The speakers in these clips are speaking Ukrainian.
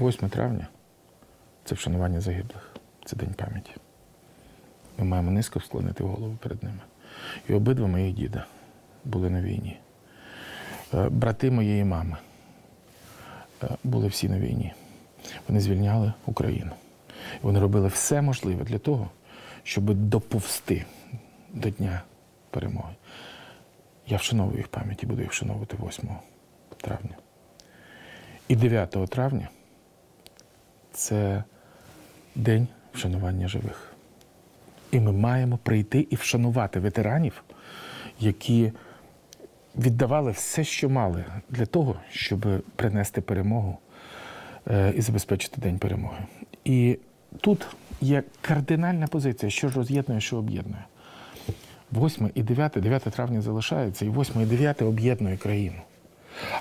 8 травня це вшанування загиблих, це День пам'яті. Ми маємо низько склонити голову перед ними. І обидва моїх діда були на війні. Е, Брати моєї мами е, були всі на війні. Вони звільняли Україну. Вони робили все можливе для того, щоб доповсти до Дня перемоги. Я вшановую їх пам'ять і буду їх вшановувати 8 травня. І 9 травня це день вшанування живих. І ми маємо прийти і вшанувати ветеранів, які віддавали все, що мали, для того, щоб принести перемогу е, і забезпечити день перемоги. І тут є кардинальна позиція, що ж роз'єднує, що об'єднує. 8 і 9, 9 травня залишається, і 8 і 9 об'єднує країну.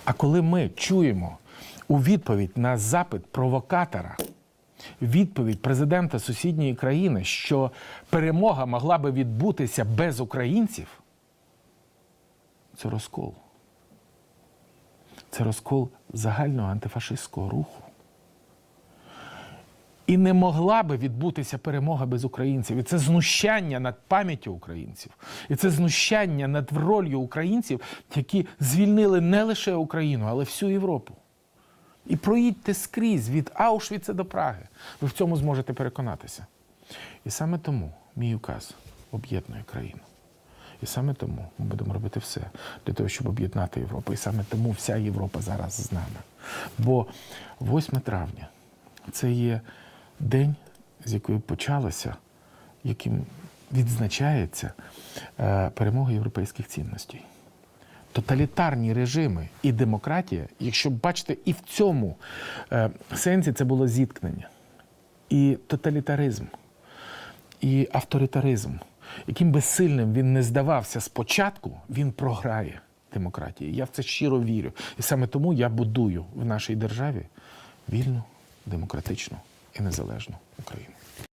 А коли ми чуємо у відповідь на запит провокатора, відповідь президента сусідньої країни, що перемога могла би відбутися без українців, це розкол. Це розкол загального антифашистського руху. І не могла би відбутися перемога без українців. І це знущання над пам'яттю українців. І це знущання над ролью українців, які звільнили не лише Україну, але всю Європу. І проїдьте скрізь від Аушвіца до Праги. Ви в цьому зможете переконатися. І саме тому мій указ об'єднує країну. І саме тому ми будемо робити все для того, щоб об'єднати Європу. І саме тому вся Європа зараз з нами. Бо 8 травня це є день, з якої почалося, яким відзначається е, перемога європейських цінностей. Тоталітарні режими і демократія, якщо бачите, і в цьому е, сенсі це було зіткнення. І тоталітаризм, і авторитаризм, яким би сильним він не здавався спочатку, він програє демократії. Я в це щиро вірю. І саме тому я будую в нашій державі вільну, демократичну і незалежну Україну.